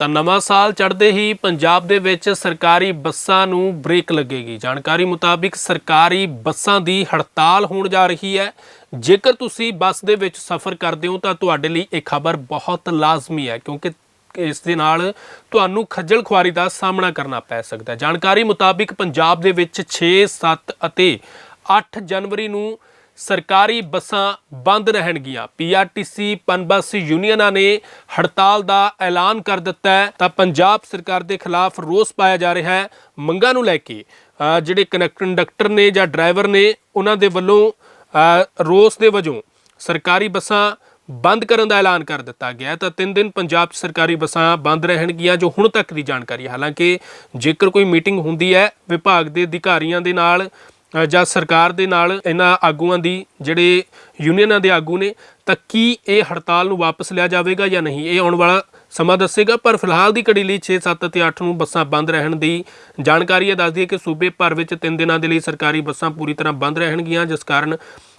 ਤਾਂ ਨਵਾਂ ਸਾਲ ਚੜ੍ਹਦੇ ਹੀ ਪੰਜਾਬ ਦੇ ਵਿੱਚ ਸਰਕਾਰੀ ਬੱਸਾਂ ਨੂੰ ਬ੍ਰੇਕ ਲੱਗੇਗੀ। ਜਾਣਕਾਰੀ ਮੁਤਾਬਿਕ ਸਰਕਾਰੀ ਬੱਸਾਂ ਦੀ ਹੜਤਾਲ ਹੋਣ ਜਾ ਰਹੀ ਹੈ। ਜੇਕਰ ਤੁਸੀਂ ਬੱਸ ਦੇ ਵਿੱਚ ਸਫ਼ਰ ਕਰਦੇ ਹੋ ਤਾਂ ਤੁਹਾਡੇ ਲਈ ਇਹ ਖਬਰ ਬਹੁਤ ਲਾਜ਼ਮੀ ਹੈ, ਕਿਉਂਕਿ ਇਸ ਦੇ ਨਾਲ ਤੁਹਾਨੂੰ ਖੱਜਲ ਖੁਆਰੀ ਦਾ ਸਾਹਮਣਾ ਕਰਨਾ ਪੈ ਸਕਦਾ ਹੈ। ਜਾਣਕਾਰੀ ਮੁਤਾਬਿਕ ਪੰਜਾਬ ਦੇ ਵਿੱਚ 6 7 ਅਤੇ 8 ਜਨਵਰੀ ਨੂੰ ਸਰਕਾਰੀ ਬੱਸਾਂ ਬੰਦ ਰਹਿਣਗੀਆਂ। ਪੀਆਰਟੀਸੀ ਪਨਬੱਸ ਯੂਨੀਅਨਾਂ ਨੇ ਹੜਤਾਲ ਦਾ ਐਲਾਨ ਕਰ ਦਿੱਤਾ ਹੈ। ਤਾਂ ਪੰਜਾਬ ਸਰਕਾਰ ਦੇ ਖਿਲਾਫ ਰੋਸ ਪਾਇਆ ਜਾ ਰਿਹਾ ਹੈ। ਮੰਗਾਂ ਨੂੰ ਲੈ ਕੇ ਜਿਹੜੇ ਕਨੈਕ- ਕੰਡਕਟਰ ਨੇ ਜਾਂ ਡਰਾਈਵਰ ਨੇ, ਉਹਨਾਂ ਦੇ ਵੱਲੋਂ ਰੋਸ ਦੇ ਵਜੋਂ ਸਰਕਾਰੀ ਬੱਸਾਂ ਬੰਦ ਕਰਨ ਦਾ ਐਲਾਨ ਕਰ ਦਿੱਤਾ ਗਿਆ ਤਾਂ 3 ਦਿਨ ਪੰਜਾਬ 'ਚ ਸਰਕਾਰੀ ਬੱਸਾਂ ਬੰਦ ਰਹਿਣਗੀਆਂ, ਜੋ ਹੁਣ ਤੱਕ ਦੀ ਜਾਣਕਾਰੀ ਹਾਲਾਂਕਿ ਜੇਕਰ ਕੋਈ ਮੀਟਿੰਗ ਹੁੰਦੀ ਹੈ, ਵਿਭਾਗ ਦੇ ਅਧਿਕਾਰੀਆਂ ਦੇ ਨਾਲ ਜਾਂ ਸਰਕਾਰ ਦੇ ਨਾਲ ਇਹਨਾਂ ਆਗੂਆਂ ਦੀ ਜਿਹੜੇ ਯੂਨੀਅਨਾਂ ਦੇ ਆਗੂ ਨੇ, ਤਾਂ ਕੀ ਇਹ ਹੜਤਾਲ ਨੂੰ ਵਾਪਸ ਲਿਆ ਜਾਵੇਗਾ ਜਾਂ ਨਹੀਂ? ਇਹ ਆਉਣ ਵਾਲਾ ਸਮਾਂ ਦੱਸੇਗਾ, ਪਰ ਫਿਲਹਾਲ ਦੀ ਘੜੀ ਲਈ 6 7 ਅਤੇ 8 ਨੂੰ ਬੱਸਾਂ ਬੰਦ ਰਹਿਣ ਦੀ ਜਾਣਕਾਰੀ ਇਹ ਦੱਸਦੀ ਹੈ ਕਿ ਸੂਬੇ ਭਰ ਵਿੱਚ 3 ਦਿਨਾਂ ਦੇ ਲਈ ਸਰਕਾਰੀ ਬੱਸਾਂ ਪੂਰੀ ਤਰ੍ਹਾਂ ਬੰਦ ਰਹਿਣਗੀਆਂ, ਜਿਸ ਕਾਰਨ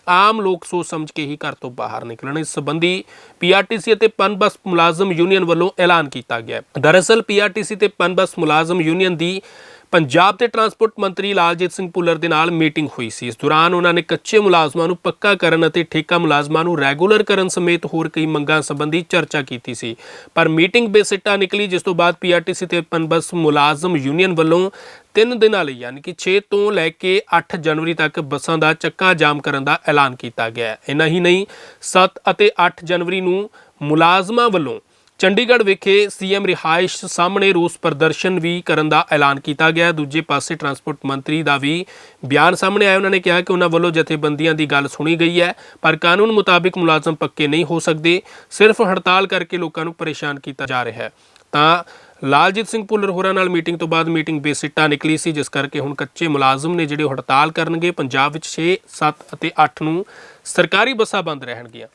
ਆਮ ਲੋਕ ਸੋਚ ਸਮਝ ਕੇ ਹੀ ਘਰ ਤੋਂ ਬਾਹਰ ਨਿਕਲਣ। ਇਸ ਸੰਬੰਧੀ ਪੀਆਰਟੀਸੀ ਅਤੇ ਪਨਬਸ ਮੁਲਾਜ਼ਮ ਯੂਨੀਅਨ ਵੱਲੋਂ ਐਲਾਨ ਕੀਤਾ ਗਿਆ ਹੈ। ਦਰਅਸਲ ਪੀਆਰਟੀਸੀ ਤੇ ਪਨਬਸ ਮੁਲਾਜ਼ਮ ਯੂਨੀਅਨ ਦੀ ਪੰਜਾਬ ਦੇ ਟਰਾਂਸਪੋਰਟ ਮੰਤਰੀ ਲਾਲਜੀਤ ਸਿੰਘ ਭੁੱਲਰ ਦੇ ਨਾਲ ਮੀਟਿੰਗ ਹੋਈ ਸੀ। ਇਸ ਦੌਰਾਨ ਉਹਨਾਂ ਨੇ ਕੱਚੇ ਮੁਲਾਜ਼ਮਾਂ ਨੂੰ ਪੱਕਾ ਕਰਨ ਅਤੇ ਠੇਕਾ ਮੁਲਾਜ਼ਮਾਂ ਨੂੰ ਰੈਗੂਲਰ ਕਰਨ ਸਮੇਤ ਹੋਰ ਕਈ ਮੰਗਾਂ ਸੰਬੰਧੀ ਚਰਚਾ ਕੀਤੀ ਸੀ। ਪਰ ਮੀਟਿੰਗ ਬੇਸਿੱਟਾ ਨਿਕਲੀ, ਜਿਸ ਤੋਂ ਬਾਅਦ ਪੀਆਰਟੀਸੀ ਤੇ ਪਨਬਸ ਮੁਲਾਜ਼ਮ ਯੂਨੀਅਨ ਵੱਲੋਂ ਤਿੰਨ ਦਿਨਾਂ ਲਈ ਯਾਨੀ ਕਿ 6 ਤੋਂ ਲੈ ਕੇ 8 ਜਨਵਰੀ ਤੱਕ ਬੱਸਾਂ ਦਾ ਚੱਕਾ ਜਾਮ ਕਰਨ ਦਾ ਐਲਾਨ ਕੀਤਾ ਗਿਆ। ਹੈ ਇੰਨਾ ਹੀ ਨਹੀਂ 7 ਅਤੇ 8 ਜਨਵਰੀ ਨੂੰ ਮੁਲਾਜ਼ਮਾਂ ਵੱਲੋਂ ਚੰਡੀਗੜ੍ਹ ਵਿਖੇ ਸੀਐਮ ਰਿਹਾਇਸ਼ ਸਾਹਮਣੇ ਰੋਸ ਪ੍ਰਦਰਸ਼ਨ ਵੀ ਕਰਨ ਦਾ ਐਲਾਨ ਕੀਤਾ ਗਿਆ। ਦੂਜੇ ਪਾਸੇ ਟਰਾਂਸਪੋਰਟ ਮੰਤਰੀ ਦਾ ਵੀ ਬਿਆਨ ਸਾਹਮਣੇ ਆਇਆ। ਉਹਨਾਂ ਨੇ ਕਿਹਾ ਕਿ ਉਹਨਾਂ ਵੱਲੋਂ ਜਥੇਬੰਦੀਆਂ ਦੀ ਗੱਲ ਸੁਣੀ ਗਈ ਹੈ, ਪਰ ਕਾਨੂੰਨ ਮੁਤਾਬਿਕ ਮੁਲਾਜ਼ਮ ਪੱਕੇ ਨਹੀਂ ਹੋ ਸਕਦੇ। ਸਿਰਫ ਹੜਤਾਲ ਕਰਕੇ ਲੋਕਾਂ ਨੂੰ ਪਰੇਸ਼ਾਨ ਕੀਤਾ ਜਾ ਰਿਹਾ ਹੈ। ਤਾਂ ਲਾਲਜੀਤ ਸਿੰਘ ਭੁੱਲਰ ਹੋਰਾਂ ਨਾਲ ਮੀਟਿੰਗ ਤੋਂ ਬਾਅਦ ਮੀਟਿੰਗ ਬੇਸਿੱਟਾ ਨਿਕਲੀ ਸੀ, ਜਿਸ ਕਰਕੇ ਹੁਣ ਕੱਚੇ ਮੁਲਾਜ਼ਮ ਨੇ ਜਿਹੜੇ ਉਹ ਹੜਤਾਲ ਕਰਨਗੇ, ਪੰਜਾਬ ਵਿੱਚ 6 7 ਅਤੇ 8 ਨੂੰ ਸਰਕਾਰੀ ਬੱਸਾਂ ਬੰਦ ਰਹਿਣਗੀਆਂ।